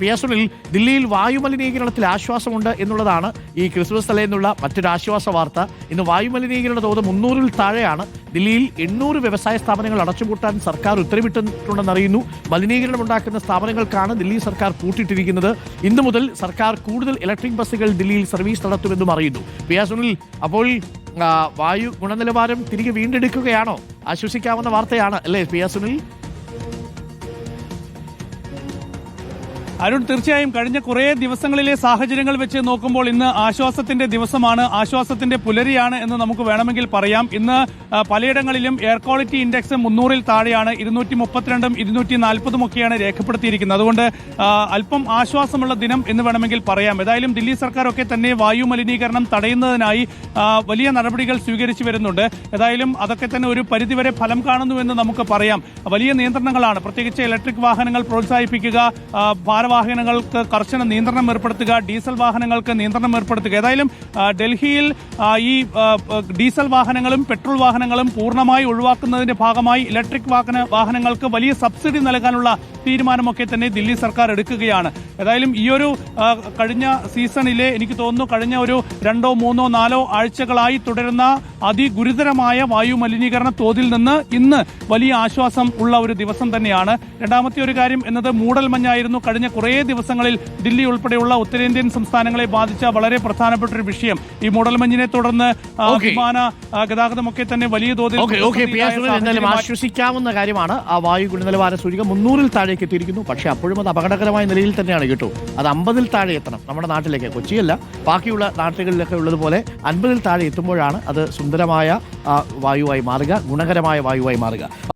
P S Sunil ദില്ലിയിൽ വായുമലിനീകരണത്തിൽ ആശ്വാസമുണ്ട് എന്നുള്ളതാണ് ഈ ക്രിസ്മസ് തലേന്നുള്ള മറ്റൊരു ആശ്വാസ വാർത്ത. ഇന്ന് വായുമലിനീകരണ തോത് മുന്നൂറിൽ താഴെയാണ്. ദില്ലിയിൽ എണ്ണൂറ് വ്യവസായ സ്ഥാപനങ്ങൾ അടച്ചുപൂട്ടാൻ സർക്കാർ ഉത്തരവിട്ടിട്ടുണ്ടെന്ന് അറിയുന്നു മലിനീകരണം ഉണ്ടാക്കുന്ന സ്ഥാപനങ്ങൾക്കാണ് ദില്ലി സർക്കാർ പൂട്ടിയിട്ടിരിക്കുന്നത്. ഇന്നു മുതൽ സർക്കാർ കൂടുതൽ ഇലക്ട്രിക് ബസ്സുകൾ ദില്ലിയിൽ സർവീസ് നടത്തുമെന്നും അറിയുന്നു. പി അപ്പോൾ വായു ഗുണനിലവാരം തിരികെ വീണ്ടെടുക്കുകയാണോ? ആശ്വസിക്കാവുന്ന വാർത്തയാണ് അല്ലേ പി അരുൺ തീർച്ചയായും കഴിഞ്ഞ കുറേ ദിവസങ്ങളിലെ സാഹചര്യങ്ങൾ വെച്ച് നോക്കുമ്പോൾ ഇന്ന് ആശ്വാസത്തിന്റെ ദിവസമാണ് ആശ്വാസത്തിന്റെ പുലരിയാണ് എന്ന് നമുക്ക് വേണമെങ്കിൽ പറയാം. ഇന്ന് പലയിടങ്ങളിലും എയർ ക്വാളിറ്റി ഇൻഡെക്സ് മുന്നൂറിൽ താഴെയാണ് ഇരുന്നൂറ്റി മുപ്പത്തിരണ്ടും ഇരുന്നൂറ്റി നാൽപ്പതും ഒക്കെയാണ് രേഖപ്പെടുത്തിയിരിക്കുന്നത്. അതുകൊണ്ട് അല്പം ആശ്വാസമുള്ള ദിനം എന്ന് വേണമെങ്കിൽ പറയാം. ഏതായാലും ദില്ലി സർക്കാരൊക്കെ തന്നെ വായു മലിനീകരണം തടയുന്നതിനായി വലിയ നടപടികൾ സ്വീകരിച്ചു വരുന്നുണ്ട്. ഏതായാലും അതൊക്കെ തന്നെ ഒരു പരിധിവരെ ഫലം കാണുന്നുവെന്ന് നമുക്ക് പറയാം. വലിയ നിയന്ത്രണങ്ങളാണ്. പ്രത്യേകിച്ച് ഇലക്ട്രിക് വാഹനങ്ങൾ പ്രോത്സാഹിപ്പിക്കുക ആ, ഭാരവാഹനങ്ങൾക്ക് കർശന നിയന്ത്രണം ഏർപ്പെടുത്തുക ഡീസൽ വാഹനങ്ങൾക്ക് നിയന്ത്രണം ഏർപ്പെടുത്തുക. ഏതായാലും ഡൽഹിയിൽ ഈ ഡീസൽ വാഹനങ്ങളും പെട്രോൾ വാഹനങ്ങളും പൂർണമായി ഒഴിവാക്കുന്നതിന്റെ ഭാഗമായി ഇലക്ട്രിക് വാഹന വാഹനങ്ങൾക്ക് വലിയ സബ്സിഡി നൽകാനുള്ള തീരുമാനമൊക്കെ തന്നെ ദില്ലി സർക്കാർ എടുക്കുകയാണ്. ഏതായാലും ഈ ഒരു കഴിഞ്ഞ സീസണിലെ എനിക്ക് തോന്നുന്നു കഴിഞ്ഞ ഒരു രണ്ടോ മൂന്നോ നാലോ ആഴ്ചകളായി തുടരുന്ന അതിഗുരുതരമായ വായു മലിനീകരണ തോതിൽ നിന്ന് ഇന്ന് വലിയ ആശ്വാസം ഉള്ള ഒരു ദിവസം തന്നെയാണ്. രണ്ടാമത്തെ ഒരു കാര്യം എന്നത് മൂടൽമഞ്ഞായിരുന്നു കഴിഞ്ഞ കുറേ ദിവസങ്ങളിൽ ദില്ലി ഉൾപ്പെടെയുള്ള ഉത്തരേന്ത്യൻ സംസ്ഥാനങ്ങളെ ബാധിച്ച വളരെ പ്രധാനപ്പെട്ട ഒരു വിഷയം. ഈ മൂടൽമഞ്ഞിനെ തുടർന്ന് വിമാന ഗതാഗതമൊക്കെ തന്നെ വലിയ തോതിൽ ആശ്വസിക്കാവുന്ന കാര്യമാണ്. ആ വായു ഗുണനിലവാര സൂചിക മുന്നൂറിൽ താഴേക്ക് എത്തിയിരിക്കുന്നു. പക്ഷേ അപ്പോഴും അത് അപകടകരമായ നിലയിൽ തന്നെയാണ് കേട്ടോ. അത് അമ്പതിൽ താഴെ എത്തണം. നമ്മുടെ നാട്ടിലേക്ക്. കൊച്ചിയല്ല. ബാക്കിയുള്ള നാട്ടുകളിലൊക്കെ ഉള്ളതുപോലെ അൻപതിൽ താഴെ എത്തുമ്പോഴാണ് അത് സുന്ദരമായ വായുവായി മാറുക ഗുണകരമായ വായുവായി മാറുക.